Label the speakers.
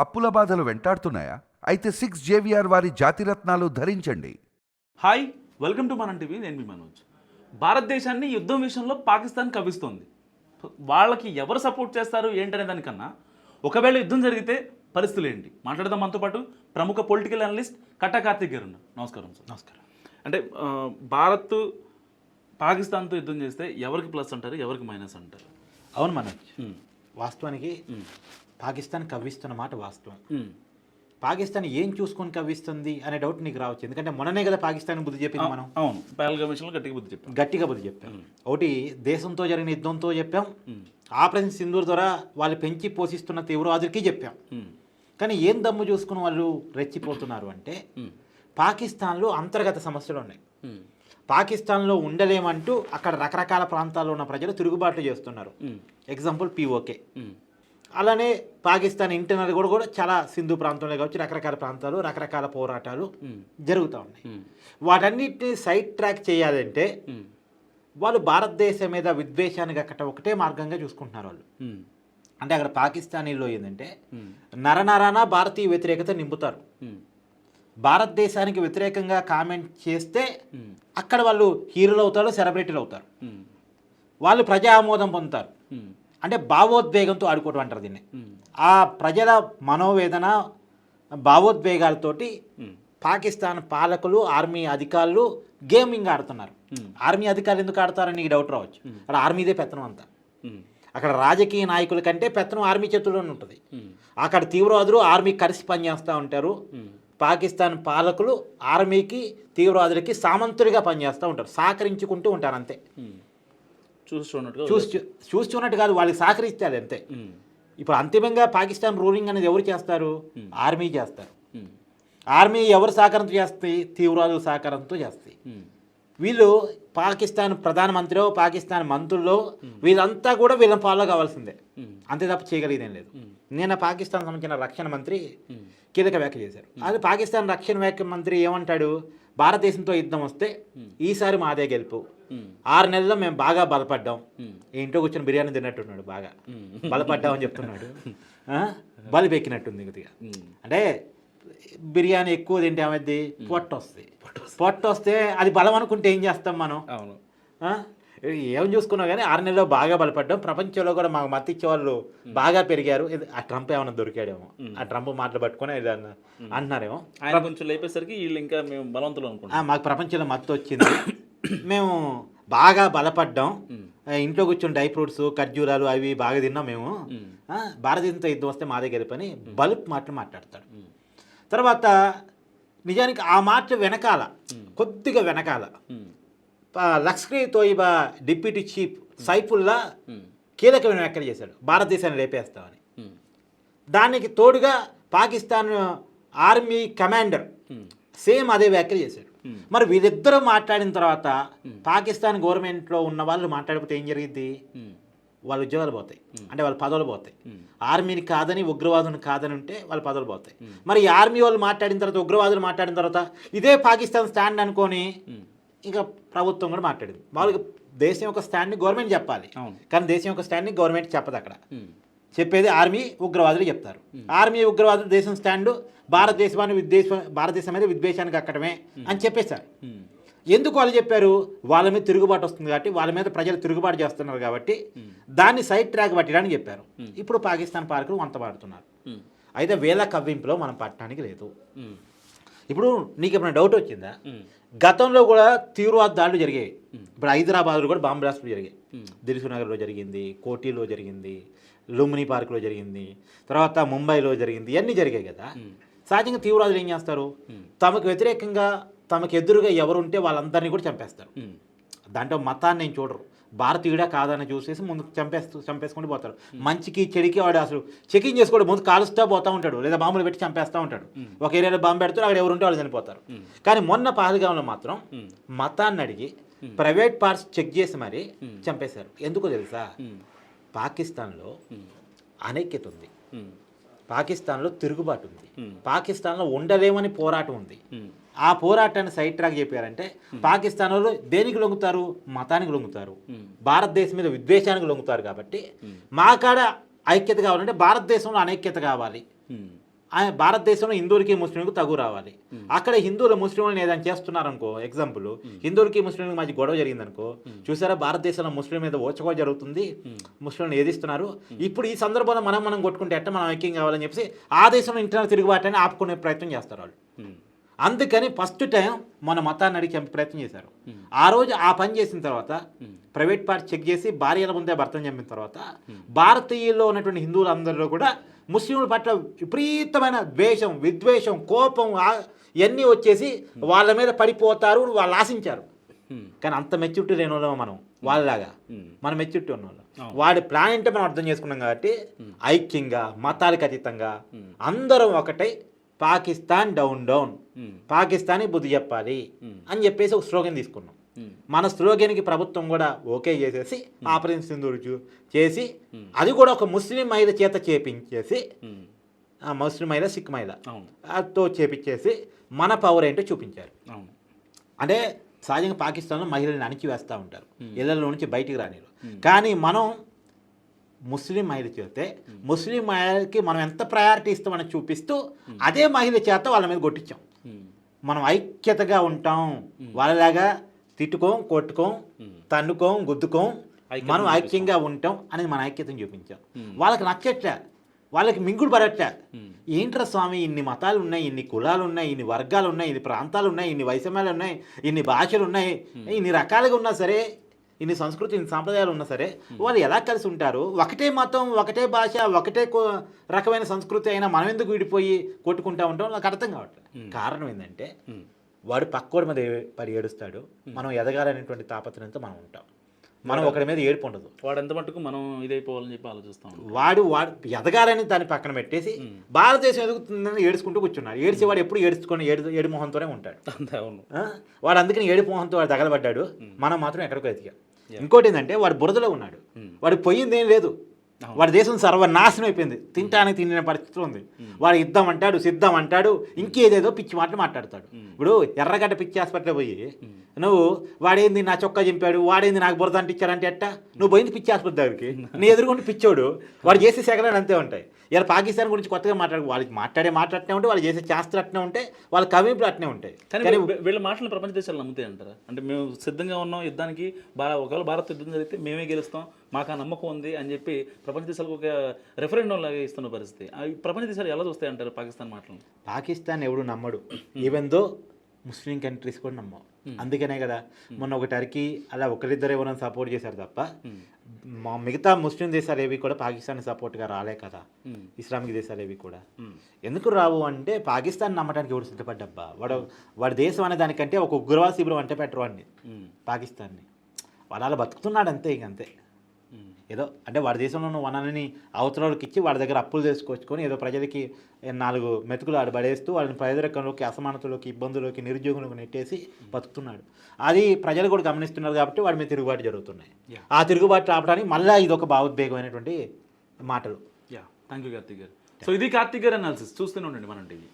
Speaker 1: అప్పుల బాధలు వెంటాడుతున్నాయా? అయితే సిక్స్ జేవిఆర్ వారి జాతిరత్నాలు ధరించండి.
Speaker 2: Hi welcome to Manam TV. నేను మీ మనోజ్. భారతదేశాన్ని యుద్ధం విషయంలో పాకిస్తాన్ కవిస్తోంది వాళ్ళకి ఎవరు సపోర్ట్ చేస్తారు ఏంటనే దానికన్నా ఒకవేళ యుద్ధం జరిగితే పరిస్థితులు ఏంటి? మాట్లాడదాం మనతో పాటు ప్రముఖ పొలిటికల్ అనలిస్ట్ కట్టా కార్తిక్ గారు ఉన్నారు. నమస్కారం సార్. నమస్కారం. అంటే భారత్ పాకిస్తాన్తో యుద్ధం చేస్తే ఎవరికి ప్లస్ అంటారు? ఎవరికి మైనస్ అంటారు?
Speaker 3: అవును మనోజ్. వాస్తవానికి పాకిస్తాన్ కవ్విస్తున్న మాట వాస్తవం. పాకిస్తాన్ ఏం చూసుకొని కవ్విస్తుంది అనే డౌట్ నీకు రావచ్చు. ఎందుకంటే మొన్ననే కదా పాకిస్తాన్ బుద్ధి చెప్పింది మనం.
Speaker 2: అవును. గట్టిగా బుద్ధి చెప్పాం.
Speaker 3: గట్టిగా బుద్ధి చెప్పాం. ఒకటి దేశంతో జరిగిన యుద్ధంతో చెప్పాం. ఆపరేషన్ సింధూర్ ద్వారా వాళ్ళు పెంచి పోషిస్తున్న తీవ్రవాదులకి చెప్పాం. కానీ ఏం దమ్ము చూసుకుని వాళ్ళు రెచ్చిపోతున్నారు అంటే పాకిస్తాన్లో అంతర్గత సమస్యలు ఉన్నాయి. పాకిస్తాన్లో ఉండలేమంటూ అక్కడ రకరకాల ప్రాంతాల్లో ఉన్న ప్రజలు తిరుగుబాట్లు చేస్తున్నారు. ఎగ్జాంపుల్ పీఓకే అలానే పాకిస్తాన్ ఇంటర్నల్ కూడా కూడా చాలా సింధు ప్రాంతంలో కావచ్చు రకరకాల ప్రాంతాలు రకరకాల పోరాటాలు జరుగుతూ ఉన్నాయి. వాటన్నిటిని సైడ్ ట్రాక్ చేయాలంటే వాళ్ళు భారతదేశం మీద విద్వేషాన్ని కట్టడం ఒకటే మార్గంగా చూసుకుంటున్నారు వాళ్ళు. అంటే అక్కడ పాకిస్తానీలో ఏంటంటే నరనరాన భారతీయ వ్యతిరేకత నింపుతారు. భారతదేశానికి వ్యతిరేకంగా కామెంట్ చేస్తే అక్కడ వాళ్ళు హీరోలు అవుతారు సెలబ్రిటీలు అవుతారు. వాళ్ళు ప్రజా ఆమోదం పొందుతారు అంటే భావోద్వేగంతో ఆడుకోవడం అంటారు దీన్ని. ఆ ప్రజల మనోవేదన భావోద్వేగాలతోటి పాకిస్తాన్ పాలకులు ఆర్మీ అధికారులు గేమింగ్ ఆడుతున్నారు. ఆర్మీ అధికారులు ఎందుకు ఆడతారని నీకు డౌట్ రావచ్చు. అక్కడ ఆర్మీదే పెత్తనం అంతా. అక్కడ రాజకీయ నాయకుల కంటే పెత్తనం ఆర్మీ చేతుల్లోనే ఉంటుంది. అక్కడ తీవ్రవాదులు ఆర్మీ కలిసి పనిచేస్తూ ఉంటారు. పాకిస్తాన్ పాలకులు ఆర్మీకి తీవ్రవాదులకి సామంతులుగా పనిచేస్తూ ఉంటారు. సహకరించుకుంటూ ఉంటారు అంతే.
Speaker 2: చూస్తున్నట్టుగా
Speaker 3: చూసి చూస్తున్నట్టు కాదు వాళ్ళకి సహకరిస్తారు అంతే. ఇప్పుడు అంతిమంగా పాకిస్తాన్ రూలింగ్ అనేది ఎవరు చేస్తారు? ఆర్మీ చేస్తారు. ఆర్మీ ఎవరు సహకారంతో చేస్తాయి? తీవ్రవాదుల సహకారంతో చేస్తాయి. వీళ్ళు పాకిస్తాన్ ప్రధానమంత్రిలో పాకిస్తాన్ మంత్రుల్లో వీళ్ళంతా కూడా వీళ్ళని ఫాలో కావాల్సిందే. అంతే తప్ప చేయగలిగేదేం లేదు. నిన్న పాకిస్తాన్ సంబంధించిన రక్షణ మంత్రి కీలక వ్యాఖ్య చేశారు. అది పాకిస్తాన్ రక్షణ వ్యాఖ్య మంత్రి ఏమంటాడు? భారతదేశంతో యుద్ధం వస్తే ఈసారి మాదే గెలుపు. ఆరు నెలల్లో మేము బాగా బలపడ్డాం. ఇంట్లో కూర్చొని బిర్యానీ తిన్నట్టున్నాడు బాగా.
Speaker 2: ఉమ్,
Speaker 3: బలపడ్డామని చెప్తున్నాడు? బలిపెక్కినట్టుంది కొద్దిగా అంటే బిర్యానీ ఎక్కువ తింటే ఏమైంది పొట్ట వస్తుంది. పొట్ట వస్తే అది బలం అనుకుంటే ఏం చేస్తాం మనం? ఏం చూసుకున్నావు కానీ ఆరు నెలల్లో బాగా బలపడ్డాం. ప్రపంచంలో కూడా మాకు మద్దతు ఇచ్చే వాళ్ళు బాగా పెరిగారు. ఆ ట్రంప్ ఏమైనా దొరికాడేమో. ఆ ట్రంప్ మాటలు పట్టుకొని అంటున్నారేమో
Speaker 2: ఆయన కొంచెం లేపేసరికి వీళ్ళు ఇంకా మేము బలవంతులు అనుకుంటాం
Speaker 3: మాకు ప్రపంచంలో మత్తు వచ్చింది. మేము బాగా బలపడ్డాం. ఇంట్లో కూర్చొని డ్రై ఫ్రూట్స్ ఖర్జూరాలు అవి బాగా తిన్నాం మేము. భారతదేశంతో యుద్ధం వస్తే మాదే గెలుపని బల్బ్ మాటలు మాట్లాడతాడు. తర్వాత నిజానికి ఆ మాట వెనకాల కొద్దిగా వెనకాల లక్ష్మీ తోయిబా డిప్యూటీ చీఫ్ సైఫుల్లా కీలకమైన వ్యాఖ్యలు చేశాడు. భారతదేశాన్ని లేపేస్తామని దానికి తోడుగా పాకిస్తాన్ ఆర్మీ కమాండర్ సేమ్ అదే వ్యాఖ్యలు చేశాడు. మరి వీరిద్దరూ మాట్లాడిన తర్వాత పాకిస్తాన్ గవర్నమెంట్లో ఉన్న వాళ్ళు మాట్లాడిపోతే ఏం జరిగింది వాళ్ళ ఉద్యోగాలు పోతాయి. అంటే వాళ్ళ పదవులు పోతాయి. ఆర్మీని కాదని ఉగ్రవాదుని కాదని ఉంటే వాళ్ళ పదవులు పోతాయి. మరి ఈ ఆర్మీ వాళ్ళు మాట్లాడిన తర్వాత ఉగ్రవాదులు మాట్లాడిన తర్వాత ఇదే పాకిస్తాన్ స్టాండ్ అనుకొని ఇంకా ప్రభుత్వం కూడా మాట్లాడింది. మామూలుగా దేశం యొక్క స్టాండ్ని గవర్నమెంట్ చెప్పాలి. కానీ దేశం యొక్క స్టాండ్ని గవర్నమెంట్ చెప్పదు అక్కడ. చెప్పేది ఆర్మీ ఉగ్రవాదులు చెప్తారు. ఆర్మీ ఉగ్రవాదులు దేశం స్టాండ్ భారతదేశాన్ని విద్వేష భారతదేశం మీద విద్వేషానికి అక్కడమే అని చెప్పేశారు. ఎందుకు వాళ్ళు చెప్పారు? వాళ్ళ మీద తిరుగుబాటు వస్తుంది కాబట్టి వాళ్ళ మీద ప్రజలు తిరుగుబాటు చేస్తున్నారు కాబట్టి దాన్ని సైడ్ ట్రాక్ పట్టడానికి చెప్పారు. ఇప్పుడు పాకిస్తాన్ పాలకులు వంత పాడుతున్నారు అయితే వేల కవ్వింపులో మనం పట్టడానికి లేదు. ఇప్పుడు నీకు ఏమైనా డౌట్ వచ్చిందా గతంలో కూడా తీవ్రవాద దాడులు జరిగాయి. ఇప్పుడు హైదరాబాద్లో కూడా బాంబు బ్లాస్టులు జరిగాయి. దిల్సునగర్లో జరిగింది కోటిలో జరిగింది లుంబిని పార్క్లో జరిగింది తర్వాత ముంబైలో జరిగింది ఇవన్నీ జరిగాయి కదా. సహజంగా తీవ్రవాదులు ఏం చేస్తారు? తమకు వ్యతిరేకంగా తమకు ఎదురుగా ఎవరుంటే వాళ్ళందరినీ కూడా చంపేస్తారు. దాంట్లో మతాన్ని నేను చూడరు. భారతీయుడా కాదని చూసేసి ముందు చంపేస్తూ చంపేసుకుంటూ పోతారు మంచికి చెడికి వాడు అసలు చెకింగ్ చేసుకోవడం ముందు కాలుస్తూ పోతూ ఉంటాడు. లేదా బాంబులు పెట్టి చంపేస్తూ ఉంటాడు. ఒక ఏరియాలో బాంబు పెడతారు అక్కడ ఎవరు ఉంటే వాళ్ళు చనిపోతారు. కానీ మొన్న పహల్గాంలో మాత్రం మతాన్ని అడిగి ప్రైవేట్ పార్ట్స్ చెక్ చేసి మరి చంపేశారు. ఎందుకో తెలుసా? పాకిస్తాన్లో అనైక్యత ఉంది. పాకిస్తాన్లో తిరుగుబాటు ఉంది. పాకిస్తాన్లో ఉండలేమని పోరాటం ఉంది. ఆ పోరాటాన్ని సైడ్ ట్రాక్ చెప్పారంటే పాకిస్తాన్ వాళ్ళు దేనికి లొంగుతారు? మతానికి లొంగుతారు. భారతదేశం మీద విద్వేషానికి లొంగుతారు కాబట్టి మా కాడ ఐక్యత కావాలంటే భారతదేశంలో అనైక్యత కావాలి. భారతదేశంలో హిందువులకి ముస్లింలకు తగు రావాలి. అక్కడ హిందువులు ముస్లింలను ఏదైనా చేస్తున్నారనుకో ఎగ్జాంపుల్ హిందువులకి ముస్లింలకు మధ్య గొడవ జరిగిందనుకో చూసారా భారతదేశంలో ముస్లిం మీద ఓచకో జరుగుతుంది. ముస్లింలను ఏదిస్తున్నారు? ఇప్పుడు ఈ సందర్భంలో మనం మనం కొట్టుకుంటే ఎట్ట మనం ఐక్యం కావాలని చెప్పేసి ఆ దేశంలో ఇంటర్నల్ తిరుగుబాటుని ఆపుకునే ప్రయత్నం చేస్తారు వాళ్ళు. అందుకని ఫస్ట్ టైం మన మతాన్ని అడిగి చంపే ప్రయత్నం చేశారు. ఆ రోజు ఆ పని చేసిన తర్వాత ప్రైవేట్ పార్టీ చెక్ చేసి భార్యల ముందే భర్తను చంపిన తర్వాత భారతీయుల్లో ఉన్నటువంటి హిందువులందరిలో కూడా ముస్లింల పట్ల విపరీతమైన ద్వేషం విద్వేషం కోపం ఇవన్నీ వచ్చేసి వాళ్ళ మీద పడిపోతారు వాళ్ళు ఆశించారు. కానీ అంత మెచ్యూరిటీ లేని వాళ్ళం మనం వాళ్ళలాగా. మనం మెచ్యూరిటీ ఉన్న వాళ్ళం. వాడి ప్లాన్ ఏంటో మనం అర్థం చేసుకున్నాం కాబట్టి ఐక్యంగా మతాలకు అతీతంగా అందరం ఒకటై పాకిస్తాన్ డౌన్ డౌన్. పాకిస్తానీ బుద్ధి చెప్పాలి అని చెప్పేసి ఒక స్లోగన్ తీసుకున్నాం. మన స్లోగన్కి ప్రభుత్వం కూడా ఓకే చేసేసి ఆపరేషన్ సింధూర్ చేసి అది కూడా ఒక ముస్లిం మహిళ చేత చేపించేసి ముస్లిం మహిళ సిక్ మహిళ
Speaker 2: అవును.
Speaker 3: తో చేపించేసి మన పవర్ ఏంటో చూపించారు. అంటే సహజంగా పాకిస్తాన్లో మహిళల్ని అణిచివేస్తూ ఉంటారు. ఇళ్ళలో నుంచి బయటికి రానిరు. కానీ మనం ముస్లిం మహిళ చేస్తే ముస్లిం మహిళకి మనం ఎంత ప్రయారిటీ ఇస్తామని చూపిస్తూ అదే మహిళ చేత వాళ్ళ మీద కొట్టించాం. మనం ఐక్యతగా ఉంటాం. వాళ్ళలాగా తిట్టుకోం కొట్టుకోం తన్నుకోం గుద్దుకోం మనం ఐక్యంగా ఉంటాం అనేది మన ఐక్యతను చూపించాం. వాళ్ళకి నచ్చట్లే వాళ్ళకి మింగుడు పడట్లే. ఏంట్రా స్వామి ఇన్ని మతాలు ఉన్నాయి ఇన్ని కులాలు ఉన్నాయి ఇన్ని వర్గాలు ఉన్నాయి ఇన్ని ప్రాంతాలు ఉన్నాయి ఇన్ని వైషమ్యాలు ఉన్నాయి ఇన్ని భాషలు ఉన్నాయి ఇన్ని రకాలుగా ఉన్నా సరే ఇన్ని సంస్కృతి ఇన్ని సాంప్రదాయాలు ఉన్నా సరే వాళ్ళు ఎలా కలిసి ఉంటారు? ఒకటే మతం ఒకటే భాష ఒకటే రకమైన సంస్కృతి అయినా మనం ఎందుకు విడిపోయి కొట్టుకుంటా ఉంటాం? నాకు అర్థం కావట్లేదు. కారణం ఏంటంటే. వాడు పక్కోడి మీద పడి ఏడుస్తాడు మనం ఎదగాలనేటువంటి తాపత్రయంతో మనం ఉంటాం. మనం ఒకరి మీద ఏడుపు ఉండదు.
Speaker 2: వాడు ఎంత మట్టుకు మనం ఇదైపోవాలని చెప్పి ఆలోచిస్తాం
Speaker 3: వాడు వాడు ఎదగాలని దాన్ని పక్కన పెట్టేసి భారతదేశం ఎదుగుతుందని ఏడుచుకుంటూ కూర్చున్నాడు. ఏడిచి వాడు ఎప్పుడు ఏడుచుకొని ఏడు ఏడు మొహంతోనే ఉంటాడు.
Speaker 2: అవును?
Speaker 3: వాడు అందుకని ఏడు మొహంతో వాడు తగలబడ్డాడు. మనం మాత్రం ఎక్కడికో ఎదిగాం. ఇంకోటి ఏంటంటే వాడు బురదలో ఉన్నాడు. వాడు పోయింది ఏం లేదు. వాడి దేశం సర్వనాశనం అయిపోయింది. తినటానికి తినే పరిస్థితి ఉంది. వాడు ఇద్దాం అంటాడు సిద్ధం అంటాడు ఇంకేదేదో పిచ్చి మాటలు మాట్లాడతాడు. ఇప్పుడు ఎర్రగడ్డ పిచ్చి హాస్పిటల్ పోయి నువ్వు వాడేంది నా చొక్కా చింపాడు వాడేంది నాకు బురద అంటించాడంటే ఎట్టా? నువ్వు పోయింది పిచ్చి ఆసుపత్రి దగ్గరికి. నీ ఎదురుకుంటే పిచ్చోడు. వాడు చేసే సెగలు అంతే ఉంటాయి. ఇలా పాకిస్తాన్ గురించి కొత్తగా మాట్లాడు వాళ్ళకి మాట్లాడే మాట్లాడుతూనే ఉంటే వాళ్ళు చేసే శాస్త్రం అట్నే ఉంటాయి వాళ్ళ కవింపులు అట్నే ఉంటాయి.
Speaker 2: కానీ వీళ్ళ మాటలు ప్రపంచ దేశాలు నమ్ముతాయి అంటారా అంటే మేము సిద్ధంగా ఉన్నాం యుద్ధానికి బా ఒకవేళ భారత్ యుద్ధం జరిగితే మేమే గెలుస్తాం మాకు ఆ నమ్మకం ఉంది అని చెప్పి ప్రపంచ దేశాలకు ఒక రెఫరెండం లాగా ఇస్తున్న పరిస్థితి. ప్రపంచ దేశాలు ఎలా చూస్తాయి అంటారు పాకిస్తాన్ మాటలు?
Speaker 3: పాకిస్తాన్ ఎవడు నమ్మడు. ఈవెన్ దో ముస్లిం కంట్రీస్ కూడా నమ్మవు. అందుకనే కదా మొన్న ఒక టర్కీ అలా ఒకరిద్దరు ఎవరైనా సపోర్ట్ చేశారు తప్ప మా మిగతా ముస్లిం దేశాలు ఏవి కూడా పాకిస్తాన్ సపోర్ట్గా రాలే కదా. ఇస్లామిక్ దేశాలు ఏవి కూడా. ఎందుకు రావు అంటే పాకిస్తాన్ నమ్మడానికి ఎవడు సిద్ధపడ్డబ్బా? వాడు వాడి దేశం అనే దానికంటే ఒక ఉగ్రవాద శిబిరం అంటే పెట్టరు వాడిని. పాకిస్తాన్ని. వాడు అలా బతుకుతున్నాడు అంతే ఇంక అంతే. ఏదో అంటే వాడి దేశంలో ఉన్న వనాలని అవతలకి ఇచ్చి వాడి దగ్గర అప్పులు చేసుకొచ్చుకొని ఏదో ప్రజలకి నాలుగు మెతుకులు ఆడ పడేస్తూ వాళ్ళని పేదరికంలోకి అసమానతలోకి ఇబ్బందులోకి నిరుద్యోగంలోకి నెట్టేసి బతుకుతున్నాడు. అది ప్రజలు కూడా గమనిస్తున్నారు కాబట్టి వాడి మీద తిరుగుబాటు జరుగుతున్నాయి. ఆ తిరుగుబాటు ఆపడానికి మళ్ళీ ఇది ఒక భావోద్వేగమైనటువంటి మాటలు.
Speaker 2: యా థ్యాంక్ యూ కార్తీక్ గారు. సో ఇది కార్తీక్ గారు అనాలిసిస్ చూస్తూనే ఉండండి మనం టీవీ.